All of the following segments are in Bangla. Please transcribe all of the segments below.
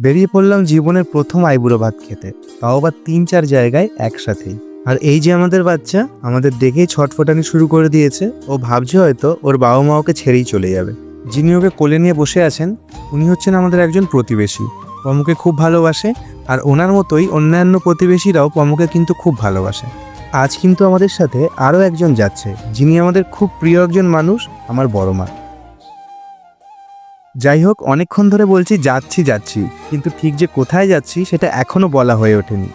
বেরিয়ে পড়লাম জীবনের প্রথম আইবুড়ো ভাত খেতে। তাও আবার তিন চার জায়গায় একসাথেই। আর এই যে আমাদের বাচ্চা, আমাদের দেখেই ছটফটানি শুরু করে দিয়েছে। ও ভাবছে হয়তো ওর বাবা মা ওকে ছেড়েই চলে যাবে। যিনি ওকে কোলে নিয়ে বসে আছেন, উনি হচ্ছেন আমাদের একজন প্রতিবেশী। পমুকে খুব ভালোবাসে, আর ওনার মতোই অন্যান্য প্রতিবেশীরাও পমুকে কিন্তু খুব ভালোবাসে। আজ কিন্তু আমাদের সাথে আরও একজন যাচ্ছে, যিনি আমাদের খুব প্রিয় একজন মানুষ, আমার বড় মা। যাই হোক অনেকক্ষণ ধরে বলছি, যাচ্ছি যাচ্ছি। কিন্তু ঠিক যে কোথায় যাচ্ছি, সেটা এখনও বলা হয়ে ওঠেনি।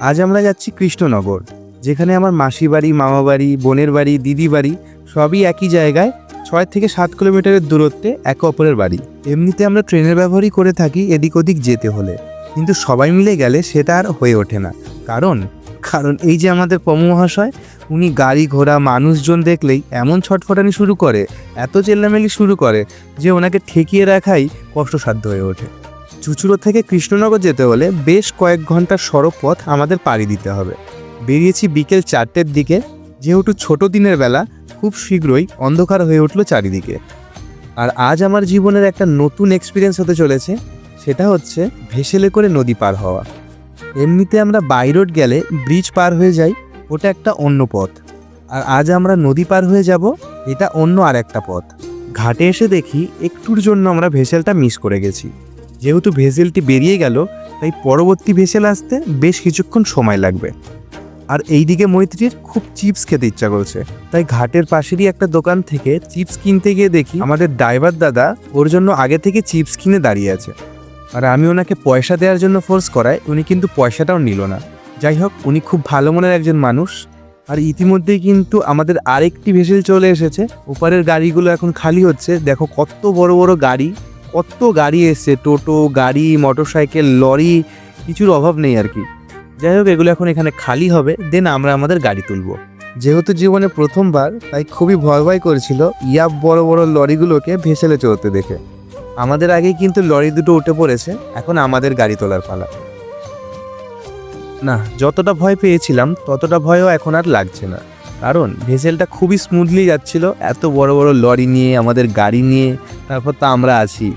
আজ আমরা যাচ্ছি কৃষ্ণনগর, যেখানে আমার মাসি বাড়ি মামা বাড়ি, বোনের বাড়ি দিদি বাড়ি, সবই একই জায়গায়, ছয় থেকে সাত কিলোমিটারের দূরত্বে একে অপরের বাড়ি। এমনিতে আমরা ট্রেনের ব্যবহারই করে থাকি এদিক ওদিক যেতে হলে। কিন্তু সবাই মিলে গেলে সেটা আর হয়ে ওঠে না। কারণ? কারণ এই যে আমাদের মহাশয় উনি গাড়ি ঘোড়া মানুষজন দেখলেই এমন ছটফটানি শুরু করে, এত চেল্লামেলি শুরু করে যে ওনাকে ঠেকিয়ে রাখাই কষ্টসাধ্য হয়ে ওঠে। চুচুড়ো থেকে কৃষ্ণনগর যেতে হলে বেশ কয়েক ঘণ্টার সড়ক পথ আমাদের পাড়ি দিতে হবে। বেরিয়েছি বিকেল চারটের দিকে, যেহেতু ছোট দিনের বেলা, খুব শীঘ্রই অন্ধকার হয়ে উঠল চারিদিকে। আর আজ আমার জীবনের একটা নতুন এক্সপিরিয়েন্স হতে চলেছে, সেটা হচ্ছে ভেসেলে করে নদী পার হওয়া। এমনিতে আমরা বাই রোড গেলে ব্রিজ পার হয়ে যাই ওটা একটা অন্য পথ। আর আজ আমরা নদী পার হয়ে যাব, এটা অন্য আর একটা পথ। ঘাটে এসে দেখি একটুর জন্য আমরা ভেসেলটা মিস করে গেছি। যেহেতু ভেসেলটি বেরিয়ে গেল, তাই পরবর্তী ভেসেল আসতে বেশ কিছুক্ষণ সময় লাগবে। আর এইদিকে মৈত্রীর খুব চিপস খেতে ইচ্ছা করছে। তাই ঘাটের পাশেরই একটা দোকান থেকে চিপস কিনতে গিয়ে দেখি আমাদের ড্রাইভার দাদা ওর জন্য আগে থেকে চিপস কিনে দাঁড়িয়ে আছে। আর আমি ওনাকে পয়সা দেওয়ার জন্য ফোর্স করায়, উনি কিন্তু পয়সাটাও নিল না। যাই হোক, উনি খুব ভালো মনের একজন মানুষ। আর ইতিমধ্যেই কিন্তু আমাদের আরেকটি ভেসেল চলে এসেছে। ওপারের গাড়িগুলো এখন খালি হচ্ছে। দেখো কত বড় বড় গাড়ি, কত গাড়ি এসছে। টোটো, গাড়ি, মোটরসাইকেল, লরি, কিছুর অভাব নেই আর কি। যাই হোক, এগুলো এখন এখানে খালি হবে। দেন আমরা আমাদের গাড়ি তুলব। যেহেতু জীবনে প্রথমবার, তাই খুবই ভয় ভয় করেছিল ইয়াব বড় বড় লরিগুলোকে ভেসেলে চলতে দেখে। আমাদের আগেই কিন্তু লরি দুটো উঠে পড়েছে। এখন আমাদের গাড়ি তোলার পালা। না, যতটা ভয় পেয়েছিলাম, ততটা ভয়ও এখন আর লাগছে না। কারণ ভেসেলটা খুবই স্মুথলি যাচ্ছিল, এত বড় বড় লরি নিয়ে, আমাদের গাড়ি নিয়ে, তারপর তো আমরা আছি।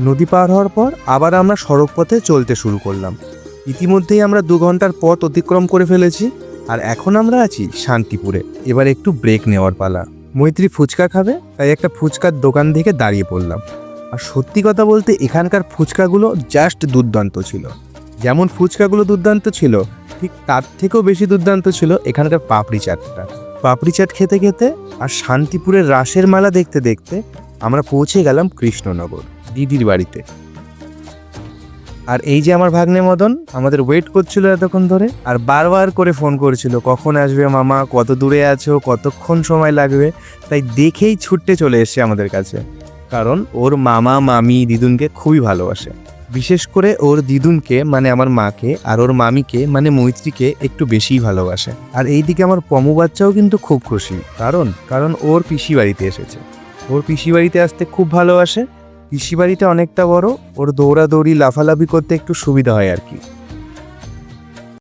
নদী পার হওয়ার পর আবার আমরা সড়ক পথে চলতে শুরু করলাম। ইতিমধ্যেই আমরা দু ঘণ্টার পথ অতিক্রম করে ফেলেছি, আর এখন আমরা আছি শান্তিপুরে। এবার একটু ব্রেক নেওয়ার পালা। মৈত্রী ফুচকা খাবে, তাই একটা ফুচকার দোকান থেকে দাঁড়িয়ে পড়লাম। আর সত্যি কথা বলতে, এখানকার ফুচকাগুলো জাস্ট দুর্দান্ত ছিল। যেমন ফুচকাগুলো দুর্দান্ত ছিল, ঠিক তার থেকেও বেশি দুর্দান্ত ছিল এখানকার পাপড়ি চাটটা। পাপড়ি চাট খেতে খেতে আর শান্তিপুরের রাসের মেলা দেখতে দেখতে আমরা পৌঁছে গেলাম কৃষ্ণনগর, দিদির বাড়িতে। আর এই যে আমার ভাগ্নে মদন, আমাদের ওয়েট করছিল এতক্ষণ ধরে আর বারবার করে ফোন করেছিল, কখন আসবে মামা? কত দূরে আছো? কতক্ষণ সময় লাগবে? তাই দেখেই ছুটতে চলে এসছে আমাদের কাছে। কারণ ওর মামা, মামি, দিদুনকে খুবই ভালোবাসে। বিশেষ করে ওর দিদুনকে মানে আমার মাকে আর ওর মামিকে মানে মৈত্রীকে একটু বেশিই ভালোবাসে। আর এইদিকে আমার পমু বাচ্চাও কিন্তু খুব খুশি। কারণ কারণ ওর পিসি বাড়িতে এসেছে। ওর পিসি বাড়িতে আসতে খুব ভালোবাসে। পিসি বাড়িতে অনেকটা বড়। ওর দৌড়াদৌড়ি, লাফালাফি করতে একটু সুবিধা হয় আর কি।